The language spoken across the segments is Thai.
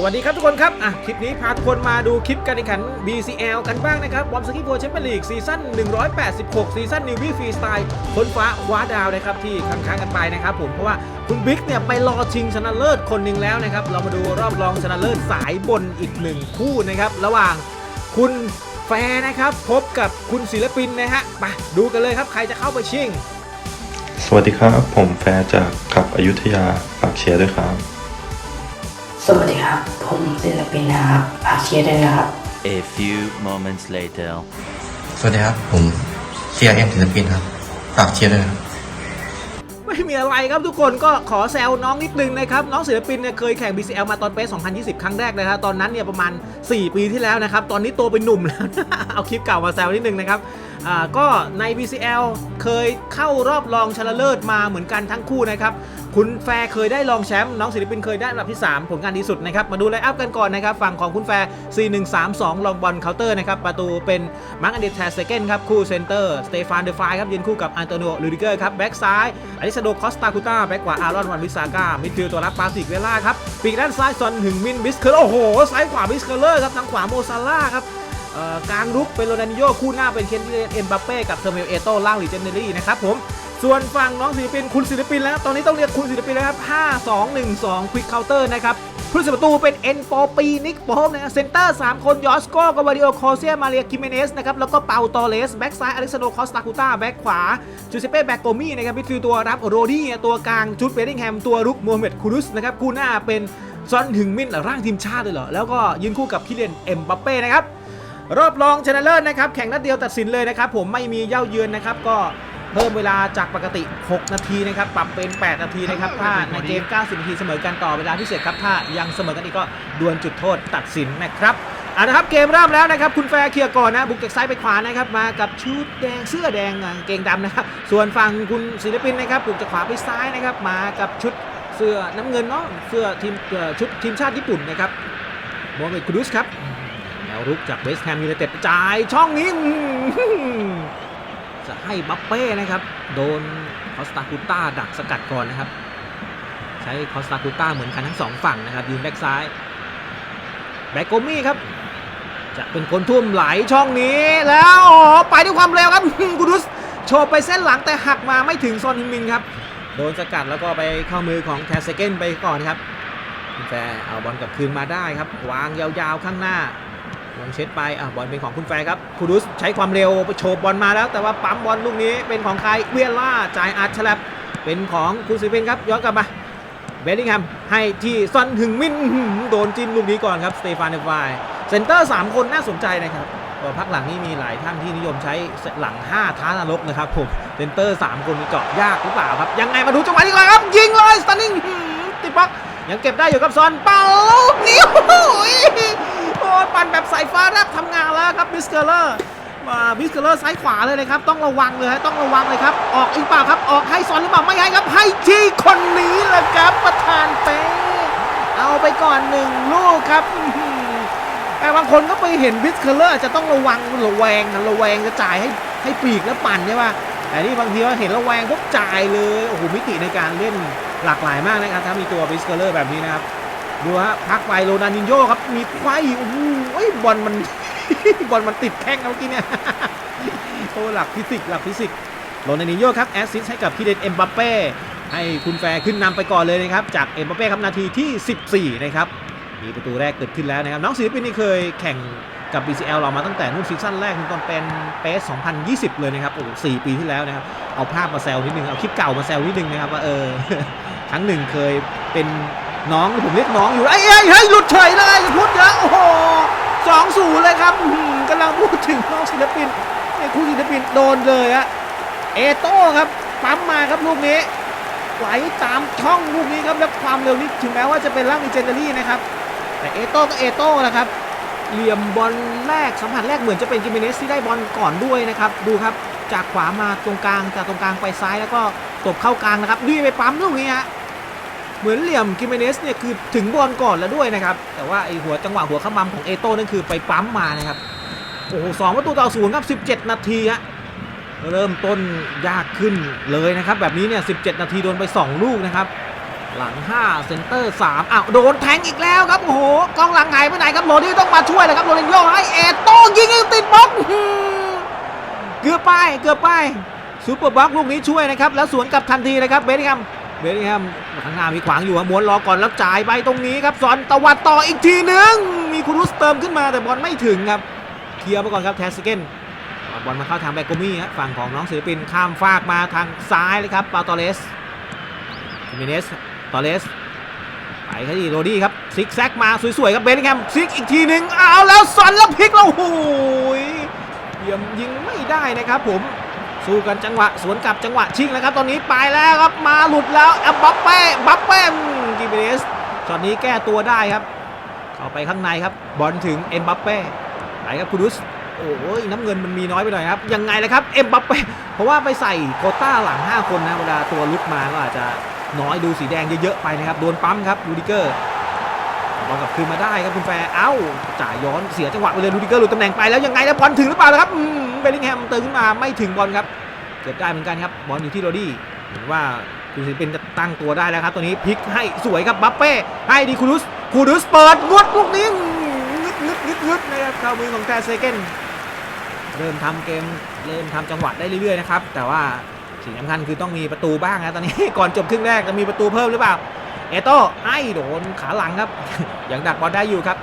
สวัสดีครับทุกคนครับ อะ คลิปนี้พาทุกคนมาดูคลิปการแข่งขัน BCL กันบ้างนะครับบอมสกีโ r แชมเปี้ยนลีกซีซั่น 186 ซีซั่นนิวบี้ฟรีสไตล์ค้นฟ้าคว้าดาวนะครับ ที่ค้างๆกันไปนะครับผม เพราะว่าคุณบิ๊กเนี่ย ไปรอชิงชนะเลิศคนหนึ่งแล้วนะครับ เรามาดูรอบรองชนะเลิศสายบนอีกหนึ่งคู่นะครับ ระหว่างคุณแฟร์นะครับ พบกับคุณศิลปินนะฮะไปดูกันเลยครับใครจะเข้าไปชิง สวัสดีครับ ผมแฟร์จากขับอยุธยาฝากเชียร์ด้วยครับ สวัสดีครับ ผมศิลปินนะครับฝากเชียร์ด้วยนะครับ A few moments later. สวัสดีครับ ผมเชียร์เอ็มศิลปินครับฝากเชียร์ด้วยนะครับไม่มีอะไรครับทุกคนก็ขอแซวน้องนิดนึงนะครับ น้องศิลปินเนี่ยเคยแข่ง BCL มาตอนเปส2020 ครั้งแรกนะครับตอนนั้นเนี่ยประมาณ 4 ปีที่แล้วนะครับ ตอนนี้โตเป็นหนุ่มแล้ว เอาคลิปเก่ามาแซวนิดนึงนะครับ อ่าก็ใน BCL เคยเข้ารอบรองชนะเลิศมาเหมือนกันทั้งคู่นะครับ คุณแฟร์เคยได้รองแชมป์น้องศิลปินเคยได้อันดับที่ 3 ผลงานดีสุดนะครับ มาดูไลน์อัพกันก่อนนะครับ ฝั่งของคุณแฟร์ 4132 ลองบอลเคาน์เตอร์นะครับ ประตูเป็นมาร์กอันเดรแทสเซเกนครับ คู่เซนเตอร์ สเตฟานเดฟายครับยืนคู่กับอันโตนิโอลูดิเกอร์ครับ แบ็กซ้ายอลิซาโดคอสตาคูต้าแบ็กขวาอารอนวันวิสาก้ามิดฟิลด์ตัวรับปาสิกเวล่าครับปีกด้านซ้ายซอนหึงมินบิสเคอร์โอ้โหซ้ายขวาบิสเคอร์เลอร์ครับทางขวาโมซาร่าครับ กลางรุกเป็นโรนัลโยคู่หน้าเป็นเคนเอ็มบัปเป้กับเซอร์เมลเอโต้ล่างลีเจนเนอรี่นะครับผมส่วนฝั่งน้องศิลปินคุณศิลปินแล้วตอนนี้ต้องเรียกคุณศิลปินแล้วครับ5 2 1 2ควิกเคาน์เตอร์นะครับผู้รักษาประตูเป็นเอ็นโปปีนิกโปมนะเซนเตอร์ 3 คนยอสโกกวาดิโอคอเซียมาเรียคิเมเนสนะครับแล้วก็เปาตอเลส แบ็กซ้ายอเล็กซานโดคอสตาคูต้า แบ็กขวา จูเซเป้แบ็กโกมี่นะครับมิดฟิลตัวรับโรดี้ตัวกลางจุดเบรดิงแฮมตัวรุกโมฮัมเหม็ดคูรุสนะครับคู่หน้าเป็นซอนถึงมินร่างทีมชาติเลยเหรอแล้วก็ยืนคู่กับคิเลนเอ็มบัปเป้นะครับ รอบรองชนะเลิศนะครับแข่งนัดเดียวตัดสินเลยนะครับผมไม่มีเย่าเยือนนะครับก็เพิ่มเวลาจากปกติ 6 นาทีนะครับปรับเป็น 8 นาทีนะครับถ้าในเกม 90 นาทีเสมอกันต่อเวลาพิเศษครับถ้ายังเสมอกันอีกก็ดวลจุดโทษตัดสินนะครับอ่านะครับเกมเริ่มแล้วนะครับคุณแฟร์เคลียร์ก่อนนะบุกจากซ้ายไปขวานะครับมากับชุดแดงเสื้อแดงอะกางเกงดำนะครับส่วนฝั่งคุณศิลปินนะครับบุกจากขวาไปซ้ายนะครับมากับชุดเสื้อน้ำเงินเนาะเสื้อทีมเอ่อชุดทีมชาติญี่ปุ่นนะครับโมเม็ดคูดุสครับ แนวรุกจากเวสต์แฮมยูไนเต็ดจ่ายช่องนี้จะให้บัปเป้นะครับ โดนคอสตาคูต้าดักสกัดก่อนนะครับ ใช้คอสตาคูต้าเหมือนกันทั้งสองฝั่งนะครับ ยืนแบ็กซ้ายแบ็กโกมี่ครับ จะเป็นคนทุ่มไหลช่องนี้แล้วอ๋อไปด้วยความเร็วครับกูดุสโชว์ไปเส้นหลังแต่หักมาไม่ถึงซอนฮิมินครับ โดนสกัดแล้วก็ไปเข้ามือของแทสเซเกนไปก่อนครับแฟร์เอาบอลกลับคืนมาได้ครับ วางยาวๆข้างหน้า ลงเช็ดไปอะบอลเป็นของคุณแฟร์ครับคูดุสใช้ความเร็วไปโฉบบอลมาแล้ว แต่ว่าปั๊มบอลลูกนี้เป็นของใครเวียล่าจ่ายอัดฉลับเป็นของคุณซิเป็นครับย้อนกลับมาเบลลิงแฮมให้ที่ซอนหึงมินโดนจิ้มลูกนี้ก่อนครับสเตฟานเดฟายเซนเตอร์ 3 คนน่าสนใจนะครับก็พักหลังนี้มีหลายท่านที่นิยมใช้หลัง 5 ท้านรกนะครับผมเซนเตอร์ 3 คนเจาะยากหรือเปล่าครับยังไงมาดูจังหวะนี้ก่อนครับ ยิงเลยสตันนิ่งติดบล็อกยังเก็บได้อยู่กับซอนเป่าลูกนี้โอ้โหโอ้ย ปั่นแบบสายฟ้าแลบทำงานแล้วครับบิสเกอร์เลอร์มาบิสเกอร์เลอร์ซ้ายขวาเลยนะครับ ต้องระวังเลยฮะต้องระวังเลยครับ ออกอีกเปล่าครับ ออกให้ซอนหรือเปล่าไม่ให้ครับ ให้ที่คนนี้แหละครับประธานเป้เอาไปก่อนหนึ่งลูกครับแต่บางคนก็ไปเห็นบิสเกอร์เลอร์จะต้องระวังระแวงนะระแวงจะจ่ายให้ให้ปีกแล้วปั่นใช่ป่ะแต่นี่บางทีว่าเห็นระแวงปุ๊บจ่ายเลยโอ้โหมิติในการเล่นหลากหลายมากนะครับถ้ามีตัวบิสเกอร์เลอร์แบบนี้นะครับ ดูฮะพักไปโรนันินโยครับมีไขว้โอ้โหเอ้ยบอลมันบอลมันติดแข้งเมื่อกี้เนี่ยโอ้หลักฟิสิกส์หลักฟิสิกส์โรนันินโยครับแอสซิสต์ให้กับคิเดนเอ็มบัปเป้ให้คุณแฟร์ขึ้นนำไปก่อนเลยนะครับ จากเอ็มบัปเป้ครับนาทีที่ 14 นะครับ มีประตูแรกเกิดขึ้นแล้วนะครับ น้องศิลปินนี่เคยแข่งกับ BCL เรามาตั้งแต่นู่นซีซั่นแรกถึงตอนเป็นเปส2020 เลยนะครับโอ้โห4ปีที่แล้วนะครับ เอาภาพมาแซวนิดนึง เอาคลิปเก่ามาแซวนิดนึงนะครับว่าเออครั้งหนึ่งเคยเป็น น้องผมเรียกน้องอยู่ไอ้ไอ้ยเฮ้ยหลุดเฉยเลยพูดเยอะโอ้โหสองศูนย์เลยครับอื้อหือกำลังพูดถึงน้องศิลปินเนี่ยคู่ศิลปินโดนเลยอะเอโต้ครับปั๊มมาครับลูกนี้ไหลตามช่องลูกนี้ครับแล้วความเร็วนี้ถึงแม้ว่าจะเป็นล่างอิเจนเนอรี่นะครับแต่เอโต้ก็เอโต้นะครับเหลี่ยมบอลแรกสัมผัสแรกเหมือนจะเป็นกิเมเนสที่ได้บอลก่อนด้วยนะครับดูครับจากขวามาตรงกลางจากตรงกลางไปซ้ายแล้วก็ตบเข้ากลางนะครับนี่ไปปั๊มลูกนี้ฮะ เหมือนเหลี่ยมกิเมเนสเนี่ยคือถึงบอลก่อนแล้วด้วยนะครับ แต่ว่าไอหัวจังหวะหัวขมำของเอโต้นั่นคือไปปั๊มมานะครับ โอ้โหสองประตูต่อศูนย์ครับ 17 นาทีฮะเริ่มต้นยากขึ้นเลยนะครับ แบบนี้เนี่ย 17 นาทีโดนไป 2 ลูกนะครับ หลัง 5 เซนเตอร์3อ้าวโดนแทงอีกแล้วครับ โอ้โหกองหลังหายไปไหนครับโรดี้ต้องมาช่วยเลยครับโรเลนโยให้เอโต้ยิงติดบล็อกอื้อหือเกือบไปเกือบไปซูเปอร์บล็อกลูกนี้ช่วยนะครับ แล้วสวนกลับทันทีเลยครับเบนนิงแฮม เบนนิแฮมข้างหน้ามีขวางอยู่ครับม้วนรอก่อนแล้วจ่ายไปตรงนี้ครับสอนตะวัดต่ออีกทีหนึง มีคุรุสเติมขึ้นมาแต่บอลไม่ถึงครับเคลียร์ไปก่อนครับแทสเกนบอลมาเข้าทางแบกโกมี่ฮะฝั่งของน้องศิลปินข้ามฟากมาทางซ้ายเลยครับปาตอเลสคิมิเนสตอเลสไปครับที่โรดี้ครับซิกแซกมาสวยๆครับเบนนิงแฮมซิกอีกทีหนึ่งเอาแล้วสันแล้วพลิกแล้วโอ้ยเยี่ยมยิงไม่ได้นะครับผม สู้กันจังหวะสวนกลับจังหวะชิงแล้วครับตอนนี้ไปแล้วครับมาหลุดแล้วแอมบัปเป้บัปเป้กิมิเนสช็อตนี้แก้ตัวได้ครับ เข้าไปข้างในครับบอลถึงเอ็มบัปเป้ไปครับคูดุสโอ้ยน้ำเงินมันมีน้อยไปหน่อยครับยังไงล่ะครับเอ็มบัปเป้เพราะว่าไปใส่โคต้าหลัง 5 คนนะเวลาตัวลุกมาก็อาจจะน้อยดูสีแดงเยอะๆไปนะครับโดนปั๊มครับลูดิเกอร์ บอลกลับคืนมาได้ครับคุณแฟร์เอ้าจ่ายย้อนเสียจังหวะไปเลยลูดิเกอร์หลุดตำแหน่งไปแล้วยังไงแล้วบอลถึงหรือเปล่าละครับเบลลิงแฮมเติมขึ้นมาไม่ถึงบอลครับเกือบได้เหมือนกันครับบอลอยู่ที่โรดี้เห็นว่าคุณศิลปินจะตั้งตัวได้แล้วครับตัวนี้พลิกให้สวยครับบัปเป้ให้ดีคูดุสคูดุสเปิดงวดลูกนี้งึดงึดงึดงึดนะครับเข้ามือของแทเซเกนเริ่มทำเกมเริ่มทำจังหวะได้เรื่อยๆนะครับแต่ว่าสิ่งสำคัญคือต้องมีประตูบ้างนะตอนนี้ก่อนจบครึ่งแรกจะมีประตูเพิ่มหรือเปล่า เอโต้ไอ้โดนขาหลังครับ ยังดักบอลได้อยู่ครับ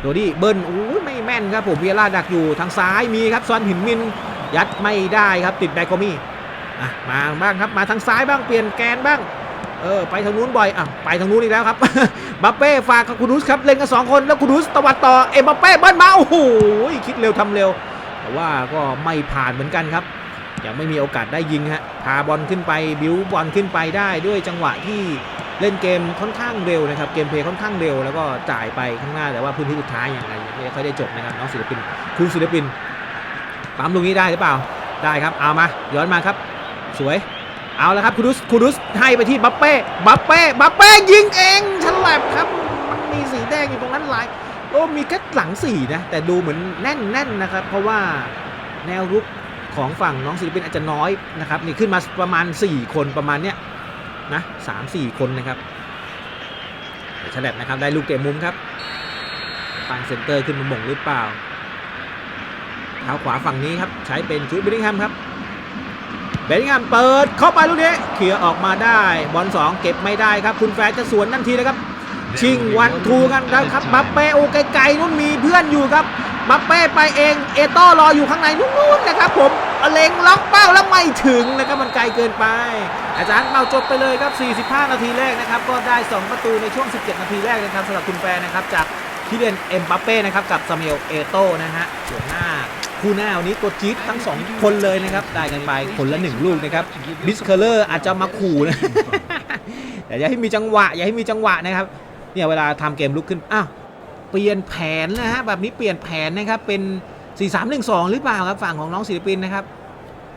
โดดี้เบิ้ลอู้ไม่แม่นครับผมเวียร่าดักอยู่ทางซ้ายมีครับซอนหินมินยัดไม่ได้ครับติดแบกโกมี่มาบ้างครับมาทางซ้ายบ้างเปลี่ยนแกนบ้างเออไปทางนู้นบ่อยอะไปทางนู้นอีกแล้วครับบัปเป้ฝากกับคูดุสครับเล่นกันสองคนแล้วคูดุสตวัดต่อเอ็มบัปเป้เบิ้ลมาโอ้โหคิดเร็วทำเร็ว แต่ว่าก็ไม่ผ่านเหมือนกันครับ ยังไม่มีโอกาสได้ยิงฮะพาบอลขึ้นไปบิวบอลขึ้นไปได้ด้วยจังหวะที่เล่นเกมค่อนข้างเร็วนะครับเกมเพลย์ค่อนข้างเร็วแล้วก็จ่ายไปข้างหน้าแต่ว่าพื้นที่สุดท้ายอย่างไรยังไม่ค่อยได้จบนะครับน้องศิลปินคุณศิลปินปั๊มตรงนี้ได้หรือเปล่าได้ครับเอามาย้อนมาครับ สวยเอาแล้วครับคูดุสคูดุสให้ไปที่บัปเป้บัปเป้บัปเป้ยิงเองฉลับครับมันมีสีแดงอยู่ตรงนั้นหลายโอ้มีแค่หลังสี่นะแต่ดูเหมือนแน่นแน่นนะครับ เพราะว่าแนวรุก ของฝั่งน้องศิลปินอาจจะน้อยนะครับนี่ขึ้นมาประมาณ 4 คนประมาณเนี้ยนะสามสี่คนนะครับเดี๋ยวฉลับนะครับได้ลูกเตะมุมครับตั้งเซนเตอร์ขึ้นมาหม่งหรือเปล่าเท้าขวาฝั่งนี้ครับใช้เป็นจูดบิลลิงแฮมครับเบลลิงแฮมเปิดเข้าไปลูกนี้เคลียร์ออกมาได้บอล2เก็บไม่ได้ครับ คุณแฟร์จะสวนทันทีเลยครับชิงวันทูกันแล้วครับบัปเป้โอไกลๆนู่นมีเพื่อนอยู่ครับบัปเป้ไปเองเอโต้รออยู่ข้างในนู่นๆนะครับผม เล็งล็อกเป้าแล้วไม่ถึงนะครับมันไกลเกินไป อาจารย์เมาจบไปเลยครับ 45 นาทีแรกนะครับ ก็ได้ 2 ประตูในช่วง 17 นาทีแรกนะครับสำหรับคุณแฟร์นะครับ จากคิเลียนเอ็มบัปเป้นะครับ กับซามิเอลเอโต้นะฮะส่วนหน้าคู่หน้าวันนี้ตัวจี๊ดทั้ง 2 คนเลยนะครับ ได้กันไปคนละ 1 ลูกนะครับบิสเคอร์เลอร์อาจจะมาขู่นะแต่อย่าให้มีจังหวะ อย่าให้มีจังหวะนะครับเนี่ยเวลาทำเกมลุกขึ้นอ้าวเปลี่ยนแผนนะฮะแบบนี้เปลี่ยนแผนนะครับเป็น 4 3 1 2 หรือเปล่าครับฝั่งของน้องศิลปินนะครับ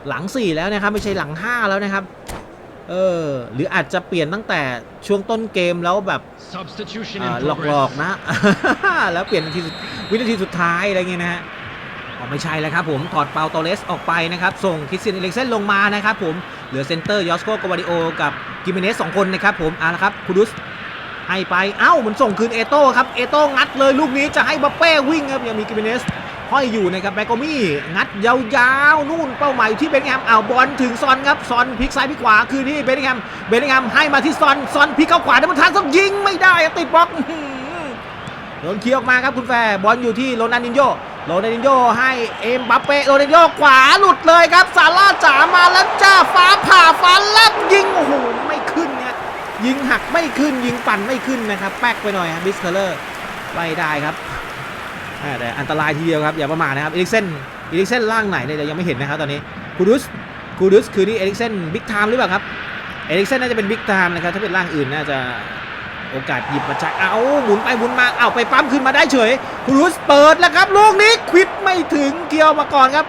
หลัง 4 แล้วนะครับไม่ใช่หลัง 5 แล้วนะครับเออหรืออาจจะเปลี่ยนตั้งแต่ช่วงต้นเกมแล้วแบบ Substitution อ่า in หลอก progress. ๆนะ แล้วเปลี่ยนนาทีสุดวินาทีสุดท้ายอะไรเงี้ยนะฮะอ๋อไม่ใช่แล้วครับผมถอดเปาโตเลสออกไปนะครับ ส่งคริสเตียนเอลิกเซนลงมานะครับผมเหลือเซนเตอร์ยอสโกกวาดิโอกับกิเมเนสสองคนนะครับผมเอาละครับคูดุสให้ไปเอ้ามันส่งคืนเอโต้ครับเอโต้งัดเลยลูกนี้จะให้บัปเป้วิ่งครับยังมีกิเมเนส ห้อยอยู่นะครับแบกโกมี่งัดยาวๆนู่นเป้าหมายที่เบนนิงแฮมเอาบอลถึงซอนครับซอนพลิกซ้ายพลิกขวาคืนที่เบนนิงแฮมเบนนิงแฮมให้มาที่ซอนซอนพลิกเข้าขวาได้บรรทัดต้องยิงไม่ได้ติดบล็อกโดนเคลียร์ออกมาครับคุณแฟร์บอลอยู่ที่โรนันดินโยโรนันดินโยให้เอ็มบัปเป้โรนันดินโยขวาหลุดเลยครับซาร่าจ๋ามาแล้วจ้าฟ้าผ่าฟ้าแลบยิงโอ้โหไม่ขึ้นเนี่ยยิงหักไม่ขึ้นยิงปั่นไม่ขึ้นนะครับแป๊กไปหน่อยครับบิสเคอร์เลอร์ไล่ได้ครับ แต่อันตรายทีเดียวครับอย่าประมาทนะครับเอลิกเซนเอลิกเซนล่างไหนเนี่ยยังไม่เห็นนะครับตอนนี้คูดุสคูดุสคือนี่เอลิกเซนบิ๊กไทม์หรือเปล่าครับเอลิกเซนน่าจะเป็นบิ๊กไทม์นะครับถ้าเป็นล่างอื่นน่าจะโอกาสหยิบมาใช้เอาหมุนไปหมุนมาเอาไปปั๊มขึ้นมาได้เฉยคูดุสเปิดแล้วครับลูกนี้ควิดไม่ถึงเกี่ยวมาก่อนครับ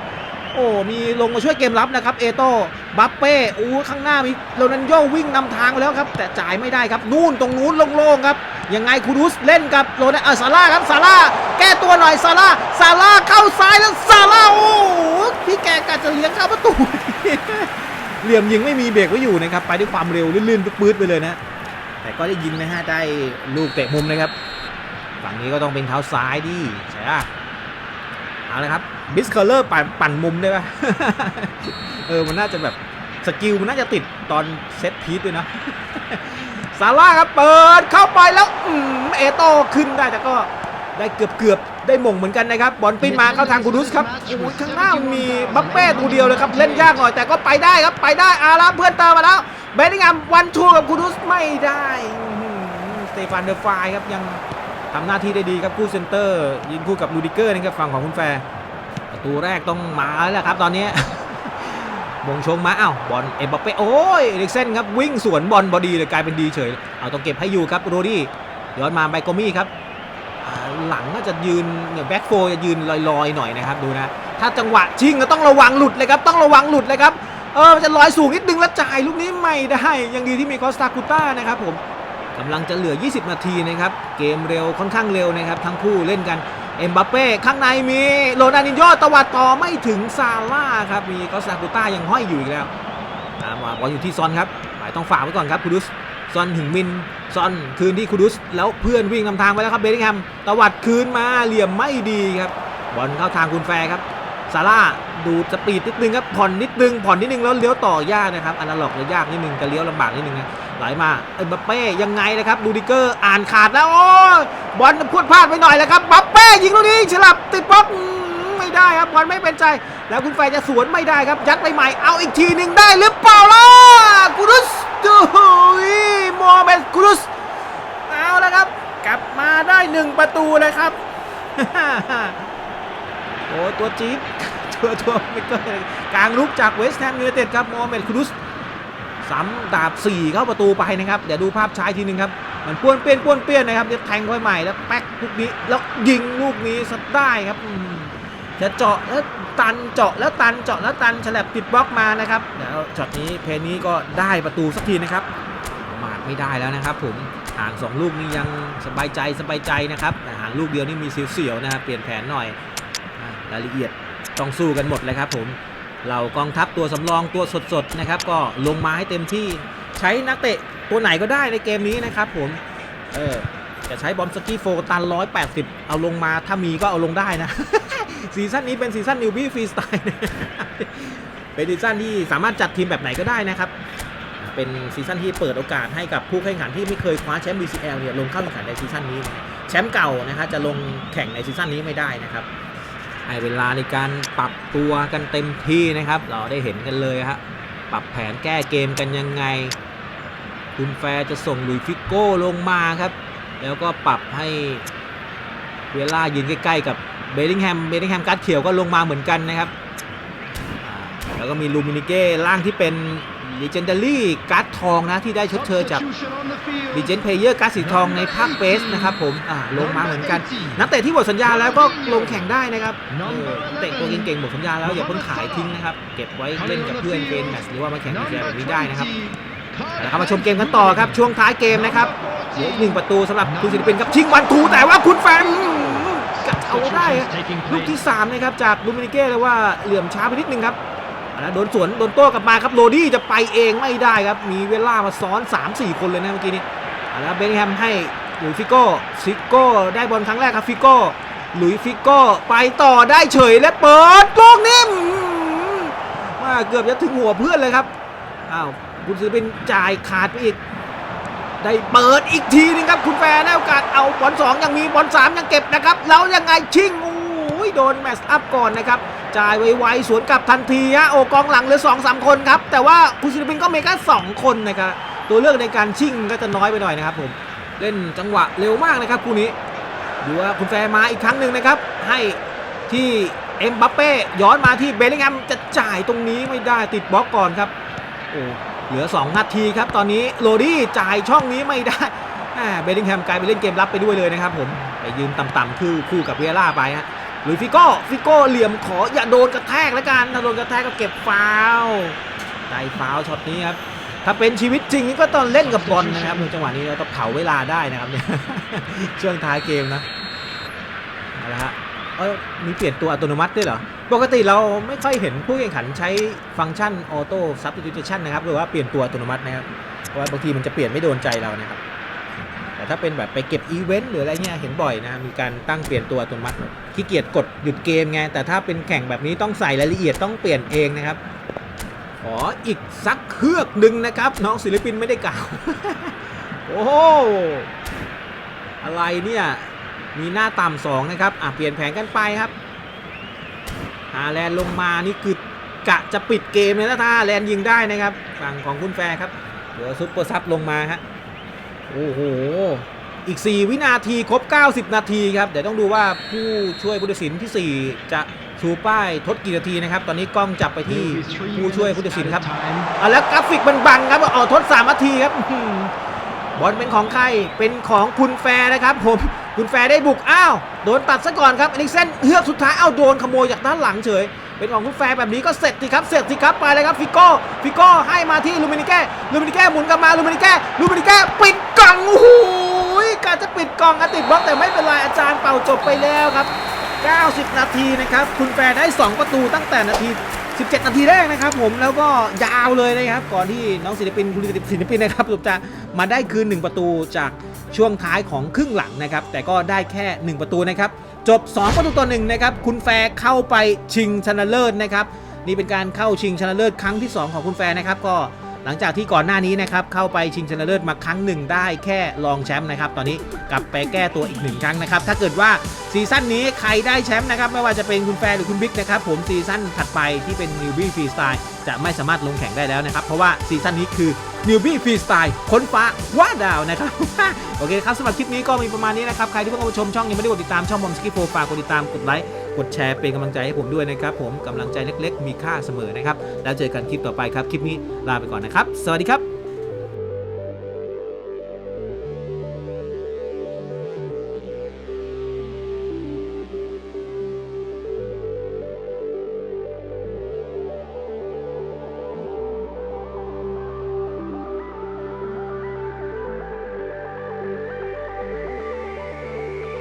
โอ้มีลงมาช่วยเกมรับนะครับเอโต้บัปเป้อู้ข้างหน้ามีโรนันโยวิ่งนำทางไปแล้วครับ แต่จ่ายไม่ได้ครับ นู่นตรงนู้นโล่งๆครับ ยังไงคูดุสเล่นกับโรนันเออซาร่าครับซาร่าแก้ตัวหน่อยซาร่าซาร่าเข้าซ้ายแล้วซาร่าโอ้พี่แกกะจะเลี้ยงเข้าประตูเหลี่ยมยิงไม่มีเบรกไว้อยู่นะครับไปด้วยความเร็วลื่นๆปื๊ดไปเลยนะ แต่ก็ได้ยิงนะฮะได้ลูกเตะมุมนะครับฝั่งนี้ก็ต้องเป็นเท้าซ้ายดิใช่ปะ เอาละครับบิสเคอร์เลอร์ปั่นปั่นมุมได้ปะเออมันน่าจะแบบสกิลมันน่าจะติดตอนเซตพีทด้วยนะซาร่าครับเปิดเข้าไปแล้วอเอโต้ขึ้นได้แต่ก็ได้เกือบเกือบได้หม่งเหมือนกันนะครับบอลปิ้นมาเข้าทางคูดุสครับโอ้โหข้างหน้ามีบัปเป้ตัวเดียวเลยครับเล่นยากหน่อยแต่ก็ไปได้ครับไปได้อาละเพื่อนเติมมาแล้วเบนนิงแฮมวันทัวกับคูดุสไม่ได้สเตฟานเดอร์ไฟายครับยัง ทำหน้าที่ได้ดีครับคู่เซนเตอร์ ยิงคู่กับลูดิเกอร์นะครับฝั่งของคุณแฟร์ประตูแรกต้องมาแล้วครับตอนนี้มงชงมาอ้าวบอลเอ็มบัปเป้โอ้ยเอริกเซนครับวิ่งสวนบอลบอดีเลยกลายเป็นดีเฉยเอาต้องเก็บให้อยู่ครับโรดี้ย้อนมาไบโกมี่ครับหลังก็จะยืนเนี่ยแบ็กโฟจะยืนลอยๆหน่อยนะครับดูนะถ้าจังหวะชิงก็ต้องระวังหลุดเลยครับต้องระวังหลุดเลยครับเออมันจะลอยสูงนิดนึงแล้วจ่ายลูกนี้ไม่ได้ยังดีที่มีคอสตาคูต้านะครับผม กำลังจะเหลือ 20 นาทีนะครับ เกมเร็วค่อนข้างเร็วนะครับ ทั้งคู่เล่นกัน เอ็มบัปเป้ข้างในมีโรนัลดินโญ่ตวัดต่อไม่ถึงซาร่าครับ มีก็ซากุต้ายังห้อยอยู่อีกแล้วตามมาบอลอยู่ที่ซอนครับหมายต้องฝากไว้ก่อนครับคูดุสซอนถึงมินซอนคืนที่คูดุสแล้วเพื่อนวิ่งนำทางไปแล้วครับเบลลิงแฮมตวัดคืนมาเหลี่ยมไม่ดีครับบอลเข้าทางคุณแฟร์ครับซาร่าดูสปีดนิดนึงครับผ่อนนิดนึงผ่อนนิดนึงแล้วเลี้ยวต่อยากนะครับอันาล็อกเลยยากนิดนึงจะเลี้ยวลำบากนิดนึงนะ ไหลมาเอ็มบัปเป้ยังไงนะครับดูดิเกอร์อ่านขาดแล้วโอ้บอลพูดพลาดไปหน่อยแล้วครับบัปเป้ยิงลูกนี้ฉลับติดบล็อกไม่ได้ครับบอลไม่เป็นใจ แล้วคุณแฟจะสวนไม่ได้ครับยัดไปใหม่เอาอีกทีหนึ่งได้หรือเปล่าล่ะกุรุสดูยโมเมดกุรุสเอาแล้วครับ กลับมาได้หนึ่งประตูเลยครับโอ้ตัวจี๊ดตัวตัวไม่เกินกลางลุกจากเวสต์แฮมยูไนเต็ดครับโมเมดคุรุส ซ้ำดาบ4เข้าประตูไปนะครับ เดี๋ยวดูภาพช้าอีกทีหนึงครับ มันป้วนเปี้ยนป้วนเปี้ยนนะครับจะแทงเข้าไปใหม่แล้วแป๊กลูกนี้แล้วยิงลูกนี้สัดได้ครับจะเจาะแล้วตันเจาะแล้วตันเจาะแล้วตันฉลับติดบล็อกมานะครับแล้วช็อตนี้เพลนี้ก็ได้ประตูสักทีนะครับมาทไม่ได้แล้วนะครับ ผมห่างสองลูกนี้ยังสบายใจสบายใจนะครับแต่ห่างลูกเดียวนี่มีเสียวๆนะครับเปลี่ยนแผนหน่อยรายละเอียดต้องสู้กันหมดเลยครับผม เรากองทัพตัวสำรองตัวสดๆนะครับก็ลงมาให้เต็มที่ใช้นักเตะตัวไหนก็ได้ในเกมนี้นะครับผมเออจะใช้บอมสกี้โฟตัน 180 เอาลงมาถ้ามีก็เอาลงได้นะ ซีซั่นนี้เป็นซีซั่นนิวบี้ฟรีสไตล์เป็นซีซั่นที่สามารถจัดทีมแบบไหนก็ได้นะครับ เป็นซีซั่นที่เปิดโอกาสให้กับผู้แข่งขันที่ไม่เคยคว้าแชมป์ BCL เนี่ยลงเข้าแข่งขันในซีซั่นนี้ แชมป์เก่านะครับจะลงแข่งในซีซั่นนี้ไม่ได้นะครับ ให้เวลาในการปรับตัวกันเต็มที่นะครับ เราได้เห็นกันเลยฮะปรับแผนแก้เกมกันยังไง คุณแฟจะส่งลุยฟิโก้ลงมาครับ แล้วก็ปรับให้เวลายืนใกล้ๆกับเบลลิงแฮมเบลลิงแฮมการ์ดเขียวก็ลงมาเหมือนกันนะครับ แล้วก็มีลูมินิเก้ล่างที่เป็น Legendary การ์ดทองนะที่ได้ชดเชยจากดีเจนเพลเยอร์การ์ดสีทองในภาคเบสนะครับผมอ่าลงมาเหมือนกัน นักเตะที่หมดสัญญาแล้วก็ลงแข่งได้นะครับเออเตะตัวเก่งๆหมดสัญญาแล้วอย่าเพิ่งขายทิ้งนะครับ เก็บไว้เล่นกับเพื่อนเป็นแมตช์หรือว่ามาแข่งกีฬาแบบนี้ได้นะครับเอาละครับมาชมเกมกันต่อครับช่วงท้ายเกมนะครับเหลืออีกหนึ่งประตูสำหรับคุณศิลปินครับชิงวันทูแต่ว่าคุณแฟนกัดเอาได้ครับลูกที่สามนะครับจากลูมินิเก้เลยว่าเหลื่อมช้าไปนิดนึงครับ แล้วโดนสวนโดนโต้กลับมาครับโรดี้จะไปเองไม่ได้ครับ มีเวลามาซ้อน 3-4 คนเลยนะเมื่อกี้นี้เอาละครับเบนแฮมให้หลุยฟิโก้ฟิโก้ได้บอลครั้งแรกครับฟิโก้หลุยฟิโก้ไปต่อได้เฉยและเปิดลูกนี้อื้อหือว่าเกือบจะถึงหัวเพื่อนเลยครับอ้าวคุณศิลปินจ่ายขาดไปอีก ได้เปิดอีกทีหนึงครับคุณแฟร์ได้โอกาสเอาบอลสองยังมีบอลสามยังเก็บนะครับ แล้วยังไงชิงโอ้ยโดนแมสอัพก่อนนะครับ จ่ายไวๆสวนกลับทันทีฮะโอกองหลังเหลือสองสามคนครับ แต่ว่าคุณศิลปินก็มีแค่สองคนนะครับตัวเลือกในการชิ่งก็จะน้อยไปหน่อยนะครับผมเล่นจังหวะเร็วมากนะครับคู่นี้ดูว่าคุณแฟร์มาอีกครั้งหนึ่งนะครับ ให้ที่เอ็มบัปเป้ย้อนมาที่เบลลิงแฮมจะจ่ายตรงนี้ไม่ได้ติดบล็อกก่อนครับโอ้เหลือ 2 นาทีครับ ตอนนี้โรดี้จ่ายช่องนี้ไม่ได้เบลลิงแฮมกลายไปเล่นเกมรับไปด้วยเลยนะครับผมไปยืนต่ำๆคือคู่กับเวียร่าไปฮะ หรือฟิโก้ฟิโก้เหลี่ยมขออย่าโดนกระแทกแล้วกันถ้าโดนกระแทกก็เก็บฟาวได้ฟาวช็อตนี้ครับถ้าเป็นชีวิตจริงนี่ก็ตอนเล่นกับบอลนะครับในจังหวะนี้เราต้องเผาเวลาได้นะครับเนี่ยช่วงท้ายเกมนะเอาละฮะเออมีเปลี่ยนตัวอัตโนมัติด้วยเหรอ ปกติเราไม่ค่อยเห็นผู้แข่งขันใช้ฟังก์ชันออโต้ซับ t ิ t u ชันนะครับหรือว่าเปลี่ยนตัวอัตโนมัตินะครับเพราะว่าบางทีมันจะเปลี่ยนไม่โดนใจเรานะครับ แต่ถ้าเป็นแบบไปเก็บอีเวนต์หรืออะไรเงี้ยเห็นบ่อยนะมีการตั้งเปลี่ยนตัวอัตโนมัติขี้เกียจกดหยุดเกมไงแต่ถ้าเป็นแข่งแบบนี้ต้องใส่รายละเอียดต้องเปลี่ยนเองนะครับขออีกสักเครือกหนึ่งนะครับ น้องศิลปินไม่ได้กล่าว โอ้โหอะไรเนี่ยมีหน้าต่ำสองนะครับอะเปลี่ยนแผนกันไปครับฮาแลนด์ลงมานี่คือกะจะปิดเกมเลยนะถ้าแลนด์ยิงได้นะครับฝั่งของคุณแฟร์ครับเดี๋ยวซุปเปอร์ซับลงมาฮะ โอ้โห อีก 4 วินาทีครบ 90 นาทีครับ เดี๋ยวต้องดูว่าผู้ช่วยผู้ตัดสินทีสี่ 4 จะชูป้ายทดกี่นาทีนะครับ ตอนนี้กล้องจับไปที่ผู้ช่วยผู้ตัดสินครับเอาแล้วกราฟิกมันบังครับเอาทด 3 นาทีครับอื้อหือบอลเป็นของใคร เป็นของคุณแฟร์นะครับผม คุณแฟร์ได้บุก อ้าว โดนตัดซะก่อนครับอลิกเซนเฮือกสุดท้ายอ้าวโดนขโมยจากด้านหลังเฉยเป็นของคุณแฟร์แบบนี้ก็เสร็จสิครับเสร็จสิครับไปเลยครับฟิโก้ฟิโก้ให้มาที่ลูมินิแก้ลูมินิแก้หมุนกลับมาลูมินิแก้ลูมินิแก้ปิดกล่องโอ้โหการจะปิดกล่องอติดบล็อกแต่ไม่เป็นไรอาจารย์เป่าจบไปแล้วครับ 90 นาทีนะครับคุณแฟร์ได้ 2 ประตูตั้งแต่นาที 17 นาทีแรกนะครับผมแล้วก็ยาวเลยนะครับก่อนที่น้องศิลปินคุณศิลปินนะครับจะมาได้คืน 1 ประตูจากช่วงท้ายของครึ่งหลังนะครับแต่ก็ได้แค่ 1 ประตูนะครับ จบ 2 ประตูต่อหนะครับ คุณแฟร์เข้าไปชิงชนะเลิศนะครับ นี่เป็นการเข้าชิงชนะเลิศครั้งที่ 2 ของคุณแฟร์นะครับก็ หลังจากที่ก่อนหน้านี้นะครับเข้าไปชิงชนะเลิศมาครั้งหนึ่งได้แค่รองแชมป์นะครับตอนนี้กลับไปแก้ตัวอีกหนึ่งครั้งนะครับถ้าเกิดว่าซีซั่นนี้ใครได้แชมป์นะครับไม่ว่าจะเป็นคุณแฟร์หรือคุณบิ๊กนะครับผมซีซั่นถัดไปที่เป็น Newbie Freestyle จะไม่สามารถลงแข่งได้แล้วนะครับเพราะว่าซีซั่นนี้คือ Newbie Freestyle ค้นฟ้าว่าดาวนะครับโอเคครับสำหรับคลิปนี้ก็มีประมาณนี้นะครับใครที่เพิ่งเข้ามาชมช่องยังไม่ได้กดติดตามช่องบอมสกิโฟฝากกดติดตามกดไลค์ กดแชร์เป็นกำลังใจให้ผมด้วยนะครับ ผมกำลังใจเล็ก ๆ มีค่าเสมอนะครับ แล้วเจอกันคลิปต่อไปครับ คลิปนี้ลาไปก่อนนะครับ สวัสดีครับ